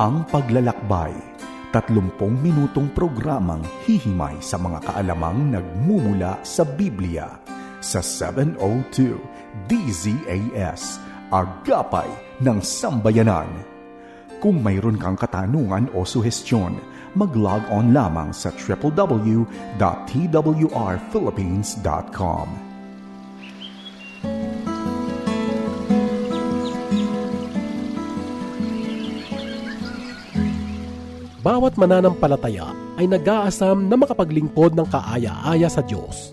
Ang Paglalakbay, 30 minutong programang hihimay sa mga kaalamang nagmumula sa Biblia sa 702 DZAS, Agapay ng Sambayanan. Kung mayroon kang katanungan o suhestyon, mag-log on lamang sa www.twrphilippines.com. Bawat mananampalataya ay nag-aasam na makapaglingkod ng kaaya-aya sa Diyos.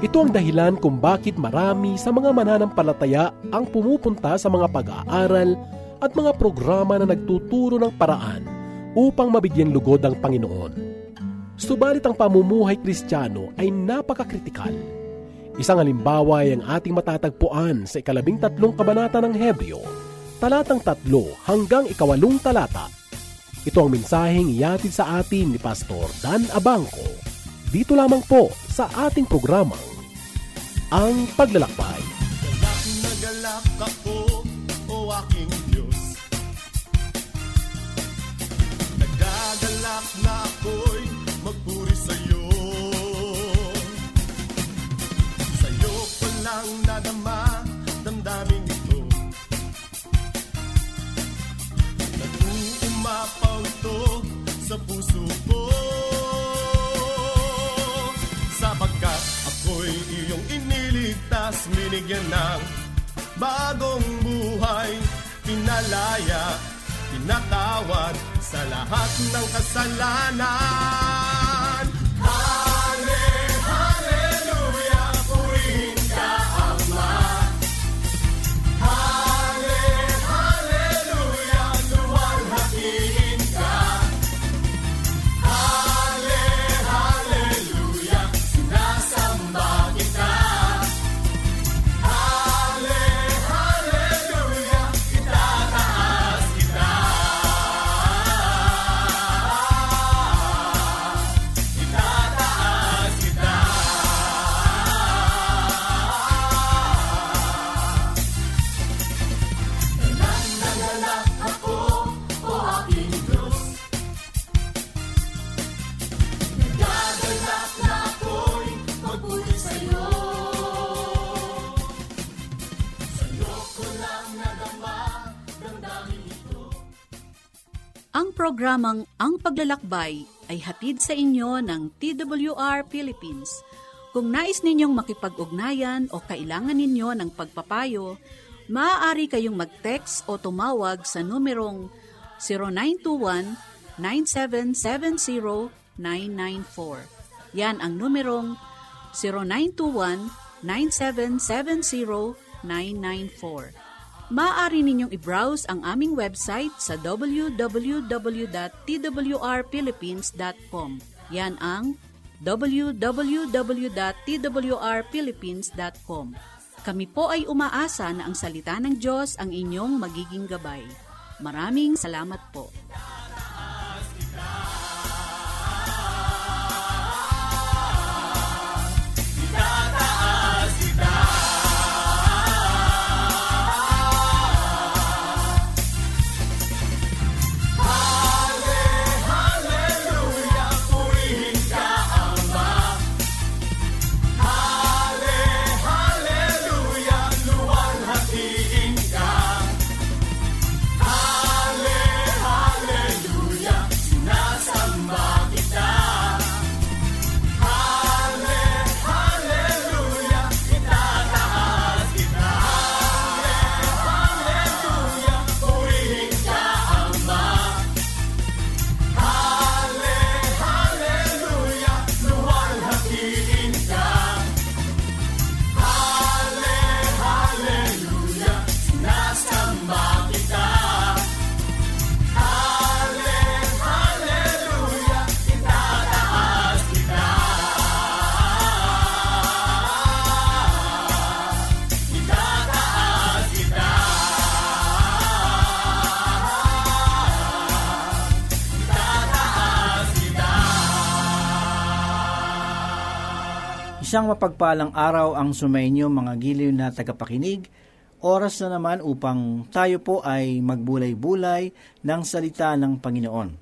Ito ang dahilan kung bakit marami sa mga mananampalataya ang pumupunta sa mga pag-aaral at mga programa na nagtuturo ng paraan upang mabigyan lugod ang Panginoon. Subalit ang pamumuhay kristyano ay napakakritikal. Isang halimbawa ay ang ating matatagpuan sa ikalabing tatlong kabanata ng Hebreo, talatang tatlo hanggang ikawalong talata ito ang mensaheng iyatid sa atin ni Pastor Dan Abangco. Dito lamang po sa ating programang Ang Paglalakbay. Galak na galak ako, o aking Diyos Nagagalak na ako'y magpuri sa'yo Sa'yo ko lang nadama, ito sa puso ko. Sapagkat ako'y iyong iniligtas Minigyan ng bagong buhay. Pinalaya, pinatawad sa lahat ng kasalanan Ang programang Ang Paglalakbay ay hatid sa inyo ng TWR Philippines. Kung nais ninyong makipag-ugnayan o kailangan ninyo ng pagpapayo, maaari kayong mag-text o tumawag sa numerong 0921-9770-994. Yan ang numerong 0921-9770-994. Maaari ninyong i-browse ang aming website sa www.twrphilippines.com. Yan ang www.twrphilippines.com. Kami po ay umaasa na ang salita ng Diyos ang inyong magiging gabay. Maraming salamat po. Isang mapagpalang araw ang sumainyo mga giliw na tagapakinig. Oras na naman upang tayo po ay magbulay-bulay ng salita ng Panginoon.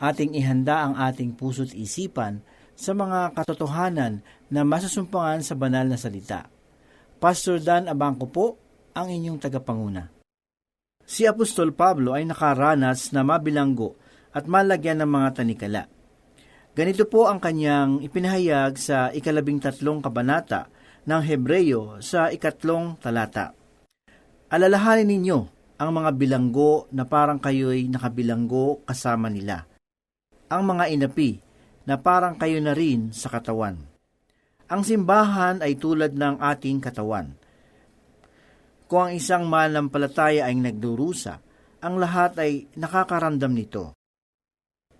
Ating ihanda ang ating puso't isipan sa mga katotohanan na masusumpangan sa banal na salita. Pastor Dan Abangco po ang inyong tagapanguna. Si Apostol Pablo ay nakaranas na mabilanggo at malagyan ng mga tanikala. Ganito po ang kanyang ipinahayag sa ikalabing tatlong kabanata ng Hebreyo sa ikatlong talata. Alalahanin ninyo ang mga bilanggo na parang kayo'y nakabilanggo kasama nila. Ang mga inapi na parang kayo na rin sa katawan. Ang simbahan ay tulad ng ating katawan. Kung ang isang malampalataya ay nagdurusa, ang lahat ay nakakaramdam nito.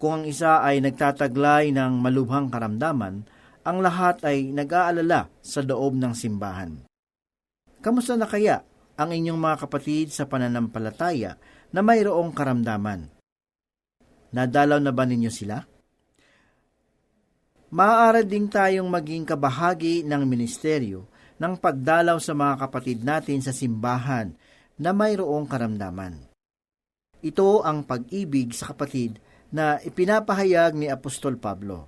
Kung ang isa ay nagtataglay ng malubhang karamdaman, ang lahat ay nag-aalala sa loob ng simbahan. Kamusta na kaya ang inyong mga kapatid sa pananampalataya na mayroong karamdaman? Nadalaw na ba ninyo sila? Maaari ding tayong maging kabahagi ng ministeryo ng pagdalaw sa mga kapatid natin sa simbahan na mayroong karamdaman. Ito ang pag-ibig sa kapatid na ipinapahayag ni Apostol Pablo.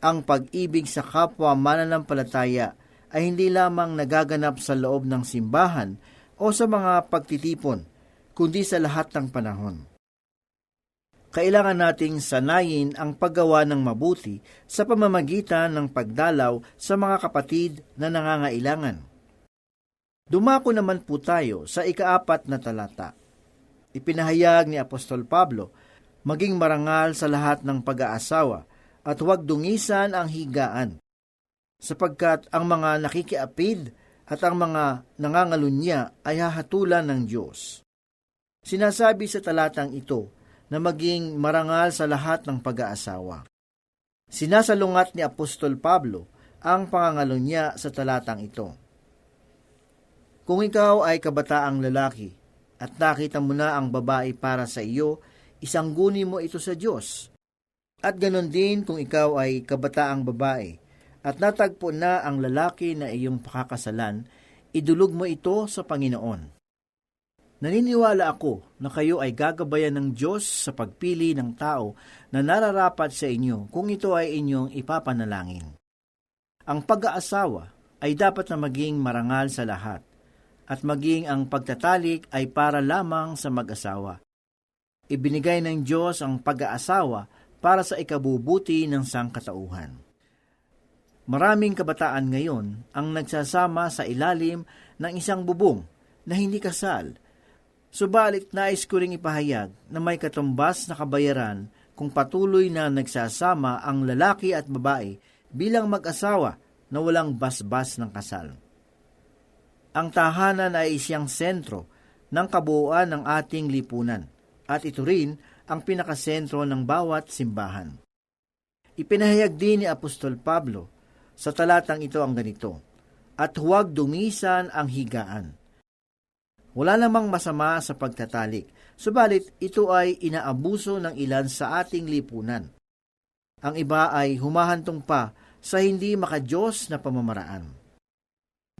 Ang pag-ibig sa kapwa mananampalataya ay hindi lamang nagaganap sa loob ng simbahan o sa mga pagtitipon, kundi sa lahat ng panahon kailangan nating sanayin ang paggawa ng mabuti sa pamamagitan ng pagdalaw sa mga kapatid na nangangailangan. Dumako naman po tayo sa ikaapat na talata. Ipinahayag ni Apostol Pablo, maging marangal sa lahat ng pag-aasawa at huwag dungisan ang higaan, sapagkat ang mga nakikiapid at ang mga nangangalunya ay hahatulan ng Diyos. Sinasabi sa talatang ito na maging marangal sa lahat ng pag-aasawa. Sinasalungat ni Apostol Pablo ang pangangalo niya sa talatang ito. Kung ikaw ay kabataang lalaki at nakita mo na ang babae para sa iyo, isang guni mo ito sa Diyos. At ganon din kung ikaw ay kabataang babae at natagpo na ang lalaki na iyong pakakasalan, idulog mo ito sa Panginoon. Naniniwala ako na kayo ay gagabayan ng Diyos sa pagpili ng tao na nararapat sa inyo kung ito ay inyong ipapanalangin. Ang pag-aasawa ay dapat na maging marangal sa lahat at maging ang pagtatalik ay para lamang sa mag-asawa. Ibinigay ng Diyos ang pag-aasawa para sa ikabubuti ng sangkatauhan. Maraming kabataan ngayon ang nagsasama sa ilalim ng isang bubong na hindi kasal Subalit nais ko ring ipahayag na may katumbas na kabayaran kung patuloy na nagsasama ang lalaki at babae bilang mag-asawa na walang basbas ng kasal. Ang tahanan ay isang sentro ng kabuuan ng ating lipunan at ito rin ang pinakasentro ng bawat simbahan. Ipinahayag din ni Apostol Pablo sa talatang ito ang ganito, at huwag dumisan ang higaan wala namang masama sa pagtatalik, subalit ito ay inaabuso ng ilan sa ating lipunan. Ang iba ay humahantong pa sa hindi makajos na pamamaraan.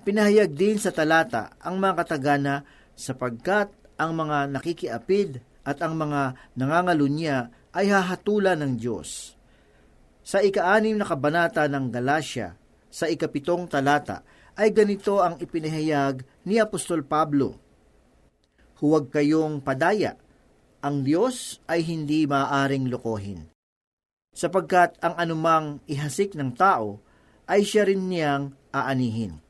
Pinahayag din sa talata ang mga katagana sapagkat ang mga nakikiapid at ang mga nangangalunya ay hahatulan ng Diyos. Sa ikaanim na kabanata ng Galacia, sa ikapitong talata, ay ganito ang ipinahayag ni Apostol Pablo huwag kayong padaya. Ang Diyos ay hindi maaring lokohin. Sapagkat ang anumang ihasik ng tao ay siya rin niyang aanihin.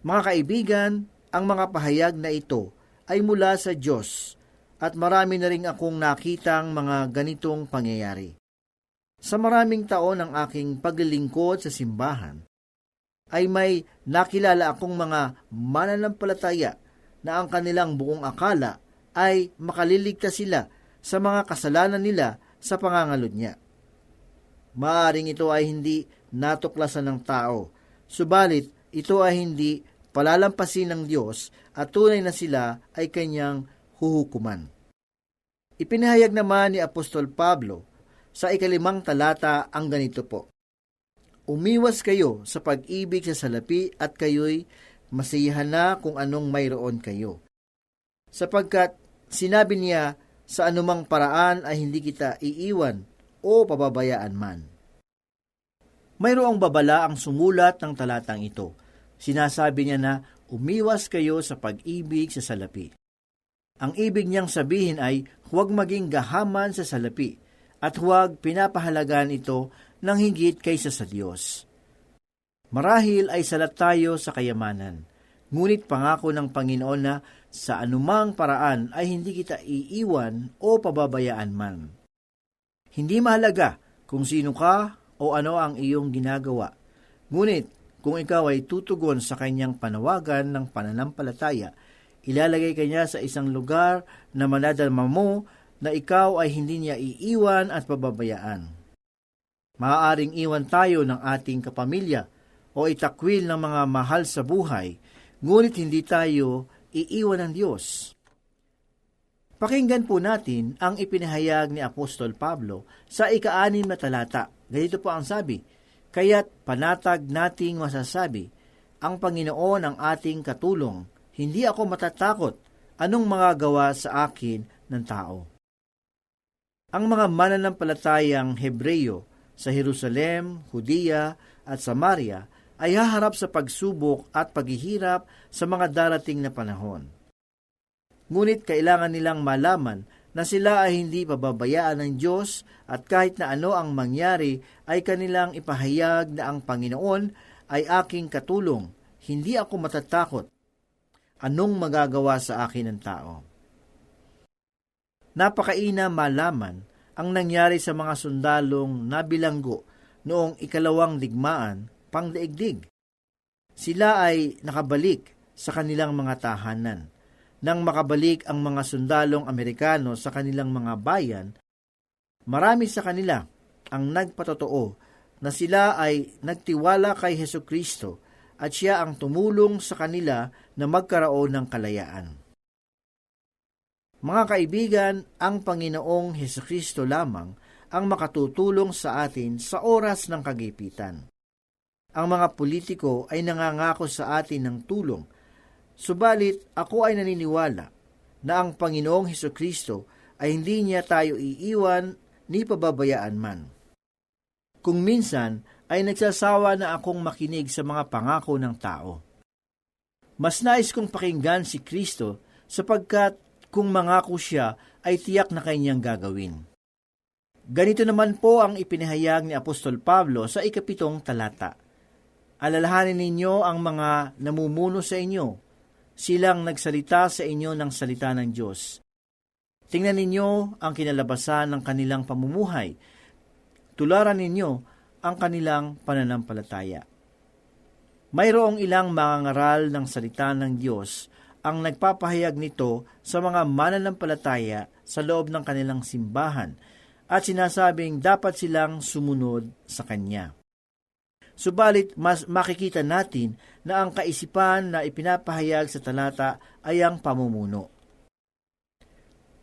Mga kaibigan, ang mga pahayag na ito ay mula sa Diyos at marami na rin akong nakitang mga ganitong pangyayari. Sa maraming taon ng aking paglilingkod sa simbahan, ay may nakilala akong mga mananampalataya na ang kanilang buong akala ay makaliligtas sila sa mga kasalanan nila sa pangangalod niya. Maaring ito ay hindi natuklasan ng tao, subalit ito ay hindi palalampasin ng Diyos at tunay na sila ay kanyang huhukuman. Ipinahayag naman ni Apostol Pablo sa ikalimang talata ang ganito po. Umiwas kayo sa pag-ibig sa salapi at kayo'y masiyahan na kung anong mayroon kayo. Sapagkat sinabi niya, sa anumang paraan ay hindi kita iiwan o pababayaan man. Mayroong babala ang sumulat ng talatang ito. Sinasabi niya na umiwas kayo sa pag-ibig sa salapi. Ang ibig niyang sabihin ay huwag maging gahaman sa salapi at huwag pinapahalagaan ito ng higit kaysa sa Diyos. Marahil ay salat tayo sa kayamanan, ngunit pangako ng Panginoon na sa anumang paraan ay hindi kita iiwan o pababayaan man. Hindi mahalaga kung sino ka o ano ang iyong ginagawa. Ngunit kung ikaw ay tutugon sa kanyang panawagan ng pananampalataya, ilalagay kanya sa isang lugar na manadalma mo na ikaw ay hindi niya iiwan at pababayaan. Maaaring iwan tayo ng ating kapamilya o itakwil ng mga mahal sa buhay, ngunit hindi tayo iiwan ng Diyos. Pakinggan po natin ang ipinahayag ni Apostol Pablo sa ika-anim na talata. Ganito po ang sabi, Kaya't panatag nating masasabi, ang Panginoon ang ating katulong, hindi ako matatakot anong mga gawa sa akin ng tao. Ang mga mananampalatayang Hebreyo sa Jerusalem, Hudiya at Samaria ay haharap sa pagsubok at paghihirap sa mga darating na panahon. Ngunit kailangan nilang malaman na sila ay hindi pababayaan ng Diyos at kahit na ano ang mangyari ay kanilang ipahayag na ang Panginoon ay aking katulong, hindi ako matatakot. Anong magagawa sa akin ng tao? Napakaina malaman ang nangyari sa mga sundalong nabilanggo noong ikalawang digmaan pangdaigdig. Sila ay nakabalik sa kanilang mga tahanan. Nang makabalik ang mga sundalong Amerikano sa kanilang mga bayan, marami sa kanila ang nagpatotoo na sila ay nagtiwala kay Heso Kristo at siya ang tumulong sa kanila na magkaroon ng kalayaan. Mga kaibigan, ang Panginoong Heso Kristo lamang ang makatutulong sa atin sa oras ng kagipitan ang mga politiko ay nangangako sa atin ng tulong. Subalit ako ay naniniwala na ang Panginoong Heso Kristo ay hindi niya tayo iiwan ni pababayaan man. Kung minsan ay nagsasawa na akong makinig sa mga pangako ng tao. Mas nais kong pakinggan si Kristo sapagkat kung mangako siya ay tiyak na kanyang gagawin. Ganito naman po ang ipinahayag ni Apostol Pablo sa ikapitong talata alalahanin ninyo ang mga namumuno sa inyo. Silang nagsalita sa inyo ng salita ng Diyos. Tingnan ninyo ang kinalabasan ng kanilang pamumuhay. Tularan ninyo ang kanilang pananampalataya. Mayroong ilang mangangaral ng salita ng Diyos ang nagpapahayag nito sa mga mananampalataya sa loob ng kanilang simbahan at sinasabing dapat silang sumunod sa Kanya. Subalit, mas makikita natin na ang kaisipan na ipinapahayag sa talata ay ang pamumuno.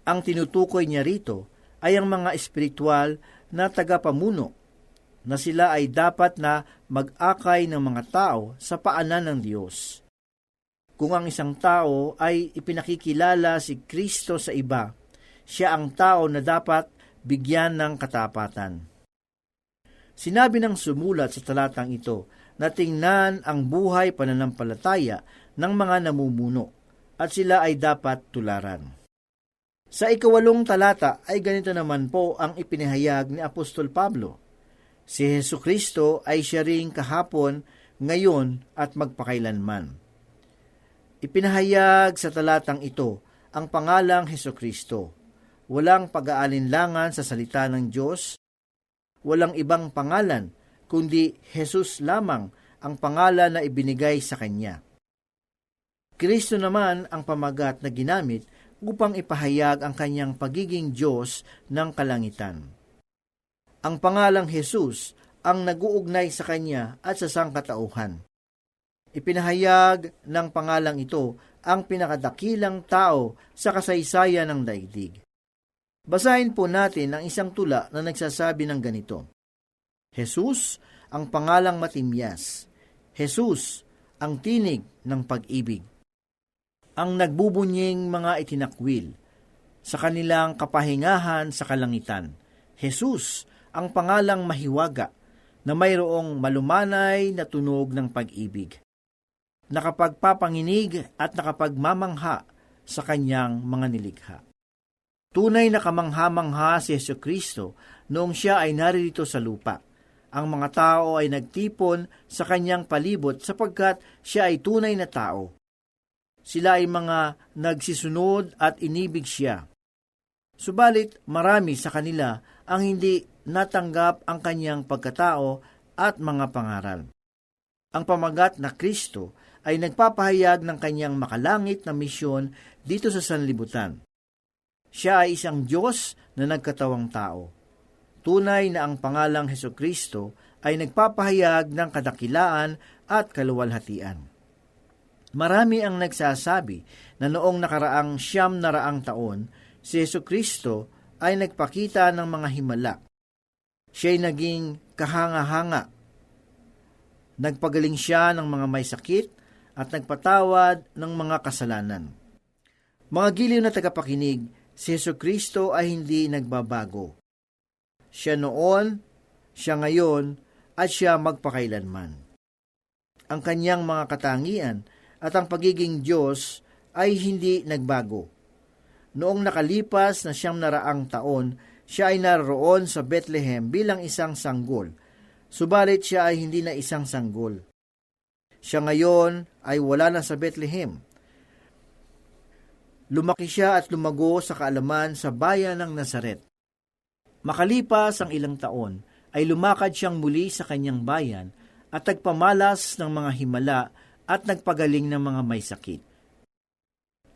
Ang tinutukoy niya rito ay ang mga espiritual na tagapamuno na sila ay dapat na mag-akay ng mga tao sa paanan ng Diyos. Kung ang isang tao ay ipinakikilala si Kristo sa iba, siya ang tao na dapat bigyan ng katapatan. Sinabi ng sumulat sa talatang ito na tingnan ang buhay pananampalataya ng mga namumuno at sila ay dapat tularan. Sa ikawalong talata ay ganito naman po ang ipinahayag ni Apostol Pablo. Si Heso Kristo ay siya ring kahapon, ngayon at magpakailanman. Ipinahayag sa talatang ito ang pangalang Heso Kristo. Walang pag-aalinlangan sa salita ng Diyos walang ibang pangalan, kundi Jesus lamang ang pangalan na ibinigay sa Kanya. Kristo naman ang pamagat na ginamit upang ipahayag ang kanyang pagiging Diyos ng kalangitan. Ang pangalang Jesus ang naguugnay sa Kanya at sa sangkatauhan. Ipinahayag ng pangalang ito ang pinakadakilang tao sa kasaysayan ng daigdig. Basahin po natin ang isang tula na nagsasabi ng ganito. Jesus, ang pangalang matimyas. Jesus, ang tinig ng pag-ibig. Ang nagbubunying mga itinakwil sa kanilang kapahingahan sa kalangitan. Jesus, ang pangalang mahiwaga na mayroong malumanay na tunog ng pag-ibig. Nakapagpapanginig at nakapagmamangha sa kanyang mga nilikha. Tunay na kamangha-mangha si Yesu Kristo noong siya ay naririto sa lupa. Ang mga tao ay nagtipon sa kanyang palibot sapagkat siya ay tunay na tao. Sila ay mga nagsisunod at inibig siya. Subalit marami sa kanila ang hindi natanggap ang kanyang pagkatao at mga pangaral. Ang pamagat na Kristo ay nagpapahayag ng kanyang makalangit na misyon dito sa sanlibutan. Siya ay isang Diyos na nagkatawang tao. Tunay na ang pangalang Heso Kristo ay nagpapahayag ng kadakilaan at kaluwalhatian. Marami ang nagsasabi na noong nakaraang siyam na raang taon, si Yesu Kristo ay nagpakita ng mga himala. Siya'y naging kahanga-hanga. Nagpagaling siya ng mga may sakit at nagpatawad ng mga kasalanan. Mga giliw na tagapakinig, si Yesu Kristo ay hindi nagbabago. Siya noon, siya ngayon, at siya magpakailanman. Ang kanyang mga katangian at ang pagiging Diyos ay hindi nagbago. Noong nakalipas na siyam na raang taon, siya ay naroon sa Bethlehem bilang isang sanggol. Subalit siya ay hindi na isang sanggol. Siya ngayon ay wala na sa Bethlehem. Lumaki siya at lumago sa kaalaman sa bayan ng Nazaret. Makalipas ang ilang taon, ay lumakad siyang muli sa kanyang bayan at nagpamalas ng mga himala at nagpagaling ng mga may sakit.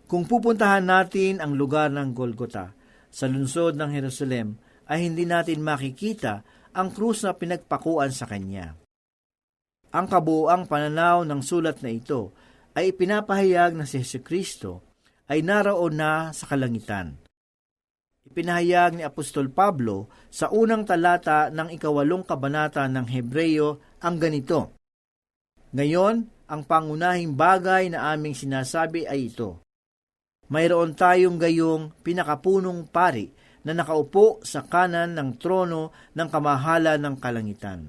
Kung pupuntahan natin ang lugar ng Golgota sa lungsod ng Jerusalem, ay hindi natin makikita ang krus na pinagpakuan sa kanya. Ang kabuang pananaw ng sulat na ito ay ipinapahayag na si Yesu Kristo ay naroon na sa kalangitan. Ipinahayag ni Apostol Pablo sa unang talata ng ikawalong kabanata ng Hebreyo ang ganito. Ngayon, ang pangunahing bagay na aming sinasabi ay ito. Mayroon tayong gayong pinakapunong pari na nakaupo sa kanan ng trono ng kamahala ng kalangitan.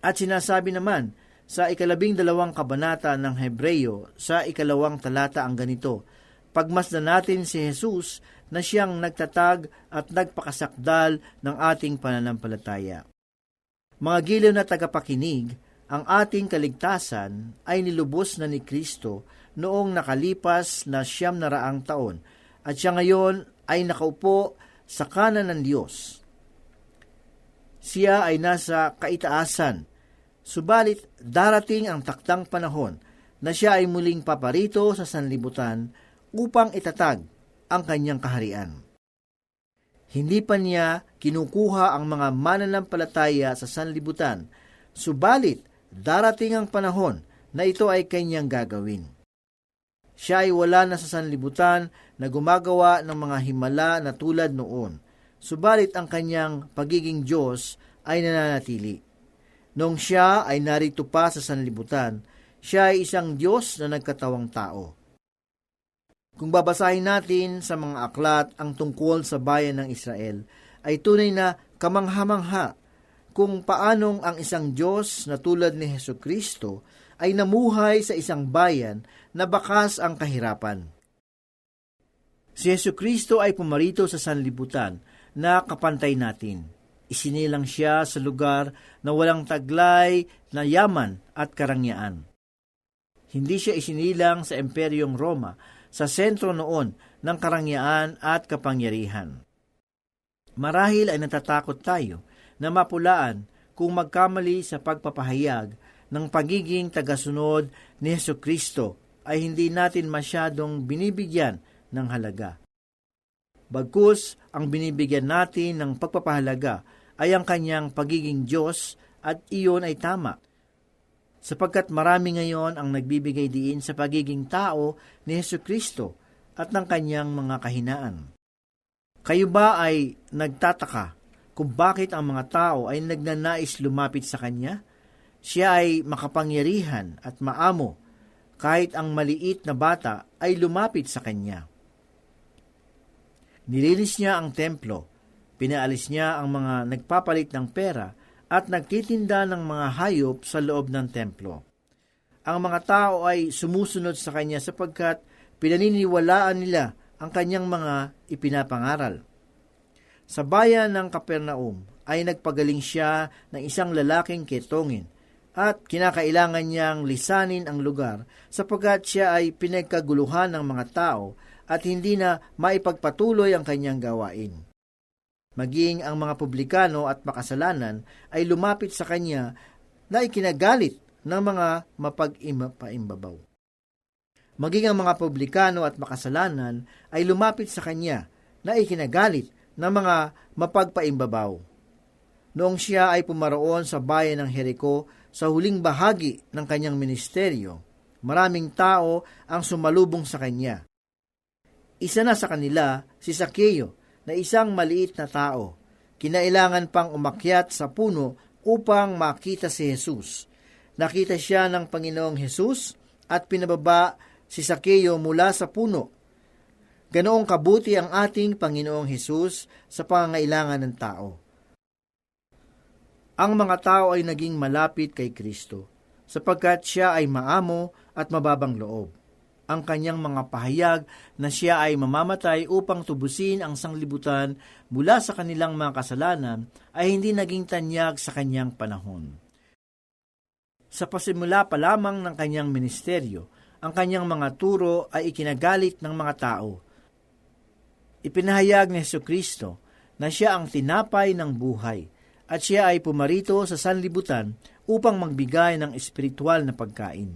At sinasabi naman sa ikalabing dalawang kabanata ng Hebreyo sa ikalawang talata ang ganito, Pagmasdan natin si Jesus na siyang nagtatag at nagpakasakdal ng ating pananampalataya. Mga giliw na tagapakinig, ang ating kaligtasan ay nilubos na ni Kristo noong nakalipas na siyam na raang taon at siya ngayon ay nakaupo sa kanan ng Diyos. Siya ay nasa kaitaasan, subalit darating ang taktang panahon na siya ay muling paparito sa sanlibutan upang itatag ang kanyang kaharian. Hindi pa niya kinukuha ang mga mananampalataya sa sanlibutan, subalit darating ang panahon na ito ay kanyang gagawin. Siya ay wala na sa sanlibutan na gumagawa ng mga himala na tulad noon, subalit ang kanyang pagiging Diyos ay nananatili. Nung siya ay narito pa sa sanlibutan, siya ay isang Diyos na nagkatawang tao. Kung babasahin natin sa mga aklat ang tungkol sa bayan ng Israel, ay tunay na kamangha-mangha kung paanong ang isang Diyos na tulad ni Heso Kristo ay namuhay sa isang bayan na bakas ang kahirapan. Si Yesu Kristo ay pumarito sa sanlibutan na kapantay natin. Isinilang siya sa lugar na walang taglay na yaman at karangyaan. Hindi siya isinilang sa Imperyong Roma sa sentro noon ng karangyaan at kapangyarihan. Marahil ay natatakot tayo na mapulaan kung magkamali sa pagpapahayag ng pagiging tagasunod ni Yesu Kristo ay hindi natin masyadong binibigyan ng halaga. Bagkus, ang binibigyan natin ng pagpapahalaga ay ang kanyang pagiging Diyos at iyon ay tama sapagkat marami ngayon ang nagbibigay diin sa pagiging tao ni Yesu Kristo at ng kanyang mga kahinaan. Kayo ba ay nagtataka kung bakit ang mga tao ay nagnanais lumapit sa Kanya? Siya ay makapangyarihan at maamo kahit ang maliit na bata ay lumapit sa kanya. Nilinis niya ang templo, pinaalis niya ang mga nagpapalit ng pera at nagtitinda ng mga hayop sa loob ng templo. Ang mga tao ay sumusunod sa kanya sapagkat pinaniniwalaan nila ang kanyang mga ipinapangaral. Sa bayan ng Kapernaum ay nagpagaling siya ng isang lalaking ketongin at kinakailangan niyang lisanin ang lugar sapagkat siya ay pinagkaguluhan ng mga tao at hindi na maipagpatuloy ang kanyang gawain. Maging ang mga publikano at makasalanan ay lumapit sa kanya na ikinagalit ng mga mapag-imapaimbabaw. Maging ang mga publikano at makasalanan ay lumapit sa kanya na ikinagalit ng mga mapagpaimbabaw. Noong siya ay pumaroon sa bayan ng Jericho sa huling bahagi ng kanyang ministeryo, maraming tao ang sumalubong sa kanya. Isa na sa kanila si Sakeo na isang maliit na tao. Kinailangan pang umakyat sa puno upang makita si Jesus. Nakita siya ng Panginoong Jesus at pinababa si Sakeo mula sa puno. Ganoong kabuti ang ating Panginoong Jesus sa pangangailangan ng tao. Ang mga tao ay naging malapit kay Kristo sapagkat siya ay maamo at mababang loob. Ang kanyang mga pahayag na siya ay mamamatay upang tubusin ang sanglibutan mula sa kanilang mga kasalanan ay hindi naging tanyag sa kanyang panahon. Sa pasimula pa lamang ng kanyang ministeryo, ang kanyang mga turo ay ikinagalit ng mga tao. Ipinahayag ni Yesu Kristo na siya ang tinapay ng buhay at siya ay pumarito sa sanlibutan upang magbigay ng espiritual na pagkain.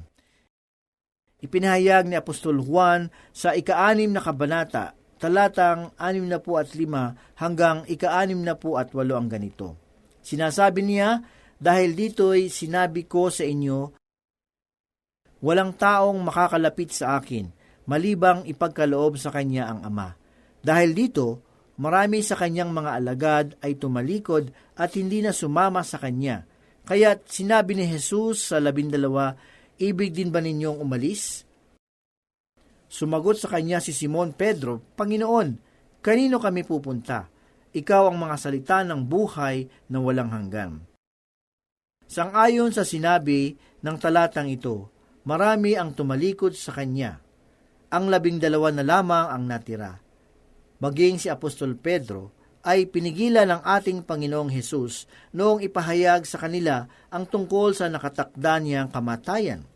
Ipinahayag ni Apostol Juan sa ika-anim na kabanata, talatang anim na po at lima hanggang ika-anim na po at walo ang ganito. Sinasabi niya, dahil dito'y sinabi ko sa inyo, walang taong makakalapit sa akin, malibang ipagkaloob sa kanya ang Ama. Dahil dito, marami sa kanyang mga alagad ay tumalikod at hindi na sumama sa kanya. Kaya sinabi ni Jesus sa labindalawa, Ibig din ba ninyong umalis? Sumagot sa kanya si Simon Pedro, Panginoon, kanino kami pupunta? Ikaw ang mga salita ng buhay na walang hanggan. Sangayon sa sinabi ng talatang ito, marami ang tumalikod sa kanya. Ang labing dalawa na lamang ang natira. Maging si Apostol Pedro ay pinigilan ng ating Panginoong Hesus noong ipahayag sa kanila ang tungkol sa nakatakda niyang kamatayan.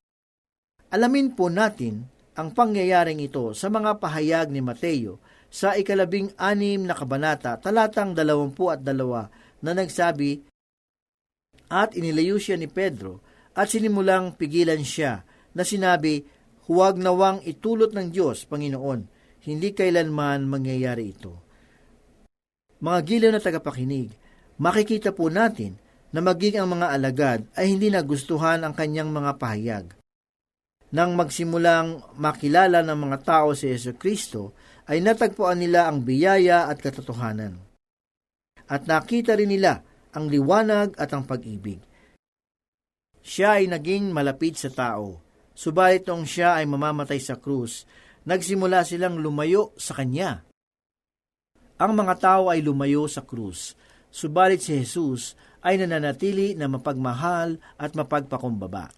Alamin po natin ang pangyayaring ito sa mga pahayag ni Mateo sa ikalabing anim na kabanata talatang dalawampu at dalawa na nagsabi, At inilayo siya ni Pedro at sinimulang pigilan siya na sinabi, Huwag nawang itulot ng Diyos, Panginoon, hindi kailanman mangyayari ito. Mga gilaw na tagapakinig, makikita po natin na maging ang mga alagad ay hindi nagustuhan ang kanyang mga pahayag. Nang magsimulang makilala ng mga tao si Yesu Kristo, ay natagpuan nila ang biyaya at katotohanan. At nakita rin nila ang liwanag at ang pag-ibig. Siya ay naging malapit sa tao, subalit nung siya ay mamamatay sa krus, nagsimula silang lumayo sa kanya. Ang mga tao ay lumayo sa krus, subalit si Jesus ay nananatili na mapagmahal at mapagpakumbaba.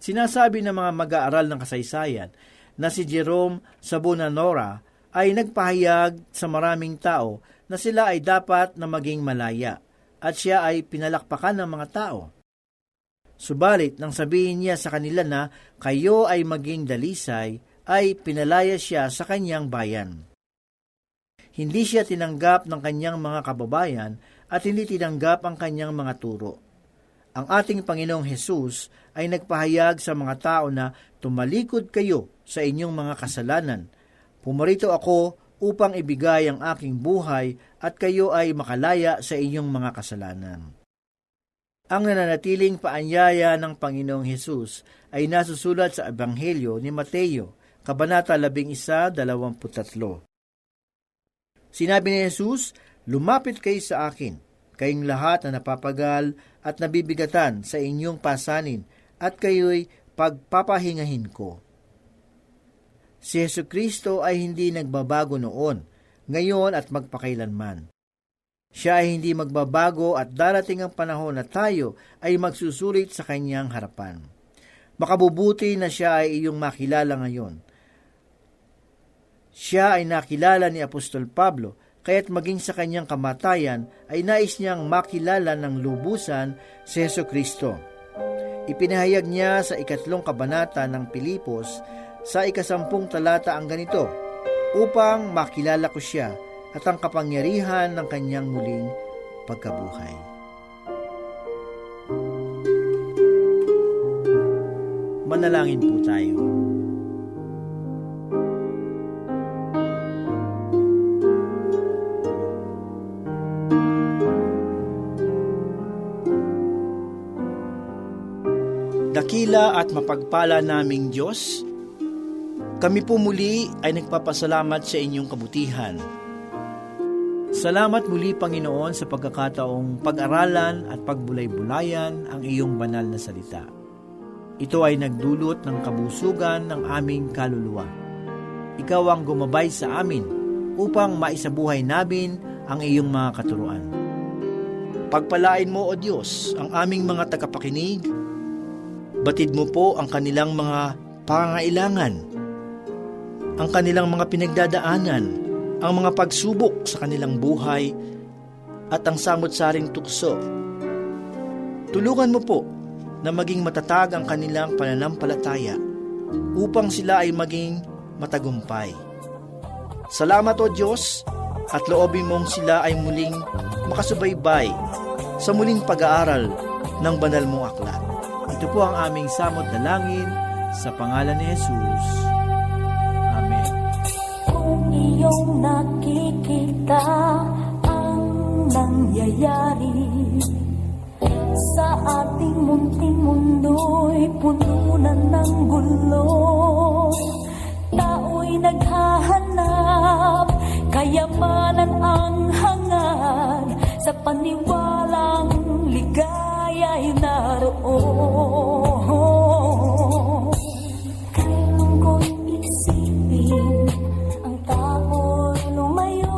Sinasabi ng mga mag-aaral ng kasaysayan na si Jerome Sabonanora ay nagpahayag sa maraming tao na sila ay dapat na maging malaya at siya ay pinalakpakan ng mga tao. Subalit, nang sabihin niya sa kanila na kayo ay maging dalisay, ay pinalaya siya sa kanyang bayan. Hindi siya tinanggap ng kanyang mga kababayan at hindi tinanggap ang kanyang mga turo. Ang ating Panginoong Hesus ay nagpahayag sa mga tao na tumalikod kayo sa inyong mga kasalanan. Pumarito ako upang ibigay ang aking buhay at kayo ay makalaya sa inyong mga kasalanan. Ang nananatiling paanyaya ng Panginoong Hesus ay nasusulat sa Ebanghelyo ni Mateo, Kabanata 11, 23. Sinabi ni Jesus, Lumapit kayo sa akin, kayong lahat na napapagal at nabibigatan sa inyong pasanin at kayo'y pagpapahingahin ko. Si Yesu Kristo ay hindi nagbabago noon, ngayon at magpakailanman. Siya ay hindi magbabago at darating ang panahon na tayo ay magsusulit sa kanyang harapan. Makabubuti na siya ay iyong makilala ngayon. Siya ay nakilala ni Apostol Pablo, kaya't maging sa kanyang kamatayan ay nais niyang makilala ng lubusan si Yesu Kristo. Ipinahayag niya sa ikatlong kabanata ng Pilipos sa ikasampung talata ang ganito, upang makilala ko siya at ang kapangyarihan ng kanyang muling pagkabuhay. Manalangin po tayo. Dakila at mapagpala naming Diyos, kami po muli ay nagpapasalamat sa inyong kabutihan. Salamat muli Panginoon sa pagkakataong pag-aralan at pagbulay-bulayan ang iyong banal na salita. Ito ay nagdulot ng kabusugan ng aming kaluluwa. Ikaw ang gumabay sa amin upang maisabuhay namin ang iyong mga katuruan. Pagpalain mo, O Diyos, ang aming mga tagapakinig. Batid mo po ang kanilang mga pangailangan, ang kanilang mga pinagdadaanan, ang mga pagsubok sa kanilang buhay, at ang samot-saring tukso. Tulungan mo po na maging matatag ang kanilang pananampalataya upang sila ay maging matagumpay. Salamat o Diyos at loobin mong sila ay muling makasubaybay sa muling pag-aaral ng banal mong aklat. Ito po ang aming samot na langin sa pangalan ni Jesus. Amen. Kung iyong nakikita ang nangyayari Sa ating munting mundo'y puno na ng gulo Tao'y naghahanap, kayamanan ang hangad Sa paniwalang ligaya'y naroon Kailan ko'y isipin ang tao'y lumayo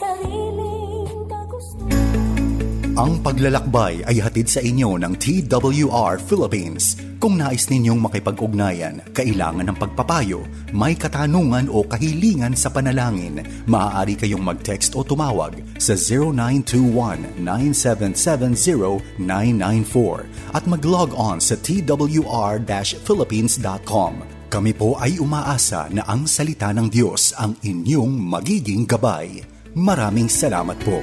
Sariling kagustuhan Ang paglalakbay ay hatid sa inyo ng TWR Philippines. Kung nais ninyong makipag-ugnayan, kailangan ng pagpapayo, may katanungan o kahilingan sa panalangin, maaari kayong mag-text o tumawag sa 0921-9770-994 at mag-log on sa twr-philippines.com. Kami po ay umaasa na ang salita ng Diyos ang inyong magiging gabay. Maraming salamat po.